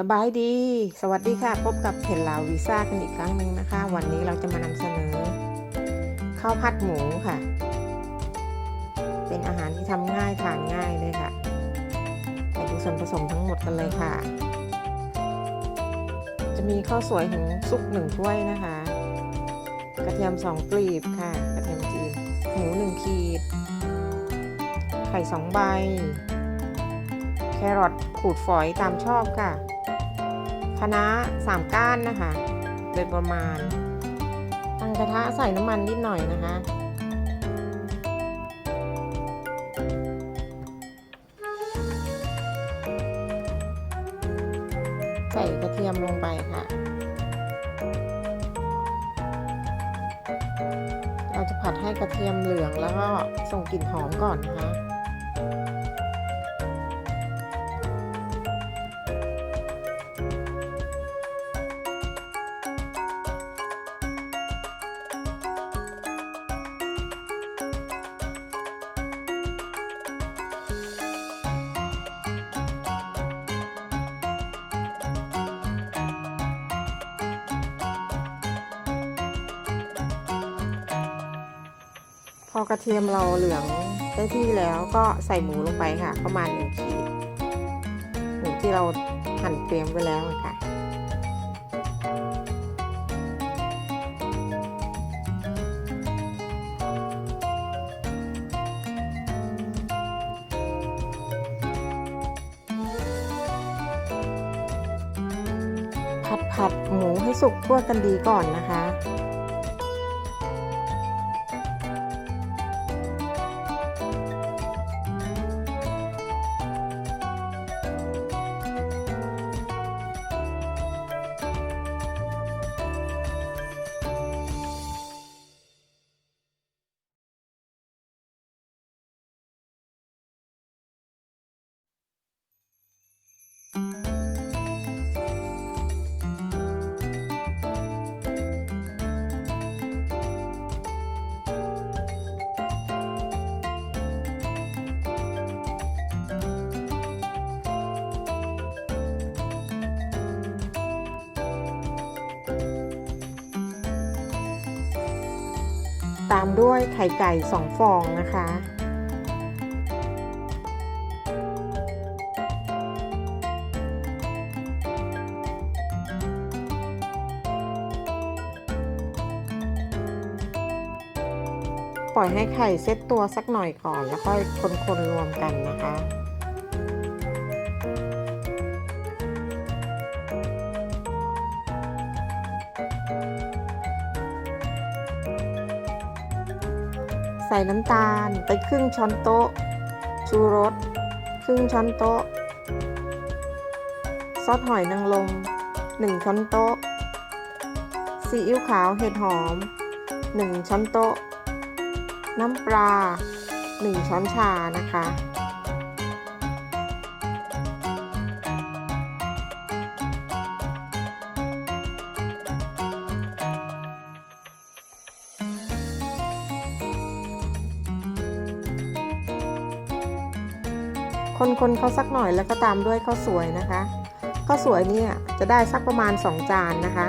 สบายดี สวัสดีค่ะ พบกับเพจลาววีซ่ากันอีกครั้งหนึ่งนะคะ วันนี้เราจะมานำเสนอข้าวผัดหมูค่ะ เป็นอาหารที่ทำง่ายทานง่ายเลยค่ะ ไปดูส่วนผสมทั้งหมดกันเลยค่ะ จะมีข้าวสวยถึงสุกหนึ่งถ้วยนะคะ กระเทียมสองกลีบค่ะ กระเทียมจีนหมูหนึ่งขีด ไข่สองใบ แครอทขูดฝอยตามชอบค่ะ คะน้าสามก้านนะคะ โดยประมาณ ตั้งกระทะใส่น้ำมันนิดหน่อยนะคะ ใส่กระเทียมลงไปค่ะ เราจะผัดให้กระเทียมเหลืองแล้วก็ส่งกลิ่นหอมก่อนนะคะ พอกระเทียมเราเหลืองได้ที่แล้วก็ใส่หมูลงไปค่ะ ประมาณหนึ่งขีดหมูที่เราหั่นเตรียมไว้แล้วอะค่ะ ผัดผัดหมูให้สุกทั่วกันดีก่อนนะคะ ตามด้วยไข่ไก่สองฟองนะคะ ปล่อยให้ไข่เซตตัวสักหน่อยก่อน แล้วค่อยคนๆรวมกันนะคะใส่น้ำตาลไปครึ่งช้อนโต๊ะ ชูรสครึ่งช้อนโต๊ะ ซอสหอยนางรม1ช้อนโต๊ะ ซีอิ๊วขาวเห็ดหอม 1 ช้อนโต๊ะ น้ำปลา 1 ช้อนชานะคะ คนๆเขาสักหน่อยแล้วก็ตามด้วยข้าวสวยนะคะข้าวสวยเนี่ยจะได้สักประมาณ 2 จานนะคะ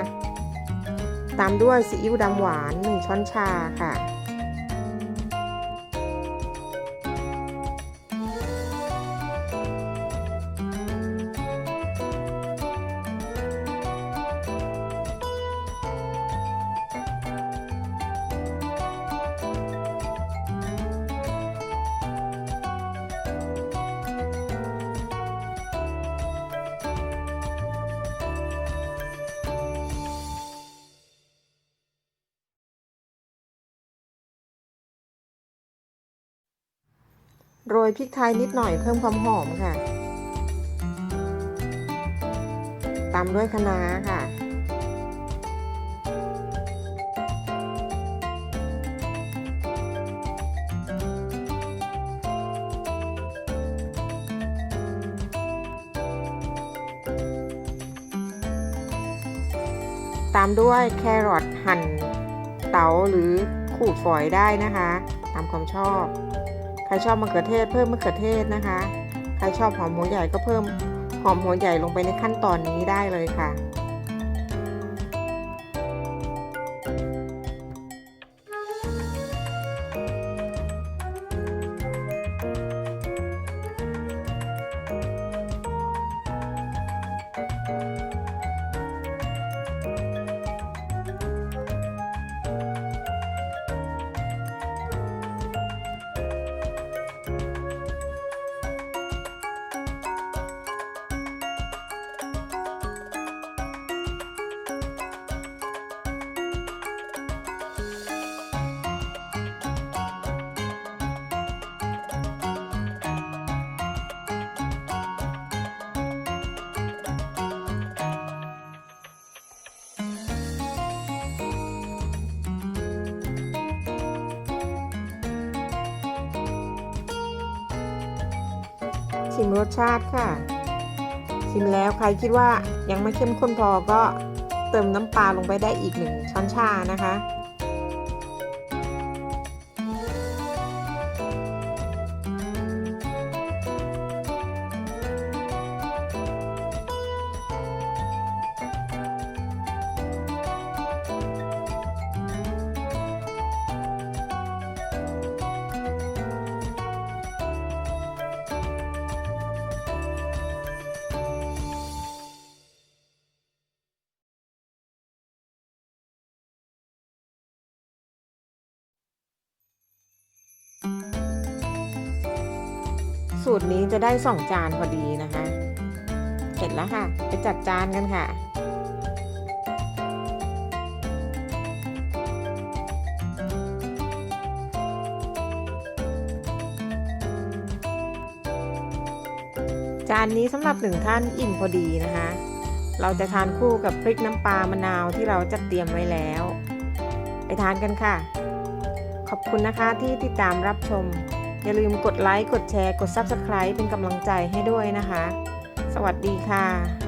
ตามด้วยซีอิ๊วดำหวาน 1 ช้อนชาค่ะ โรยพริกไทยนิดหน่อยเพิ่มความหอมค่ะ ตามด้วยคะน้าค่ะ ตามด้วยแครอทหั่นเต๋าหรือขูดฝอยได้นะคะ ตามความชอบ ใครชอบมะเขือเทศเพิ่มมะเขือเทศนะคะ ใครชอบหอมหัวใหญ่ก็เพิ่มหอมหัวใหญ่ลงไปในขั้นตอนนี้ได้เลยค่ะ ชิมรสชาติค่ะ ชิมแล้วใครคิดว่ายังไม่เข้มข้นพอก็เติมน้ำปลาลงไปได้อีกหนึ่งช้อนชานะคะ สูตรนี้จะได้สองจานพอดีนะคะ เสร็จแล้วค่ะ ไปจัดจานกันค่ะจานนี้สำหรับหนึ่งท่านอิ่มพอดีนะคะ เราจะทานคู่กับพริกน้ำปลามะนาวที่เราจัดเตรียมไว้แล้ว ไปทานกันค่ะ ขอบคุณนะคะที่ติดตามรับชม อย่าลืมกดไลค์ กดแชร์ กด Subscribe เป็นกำลังใจให้ด้วยนะคะ สวัสดีค่ะ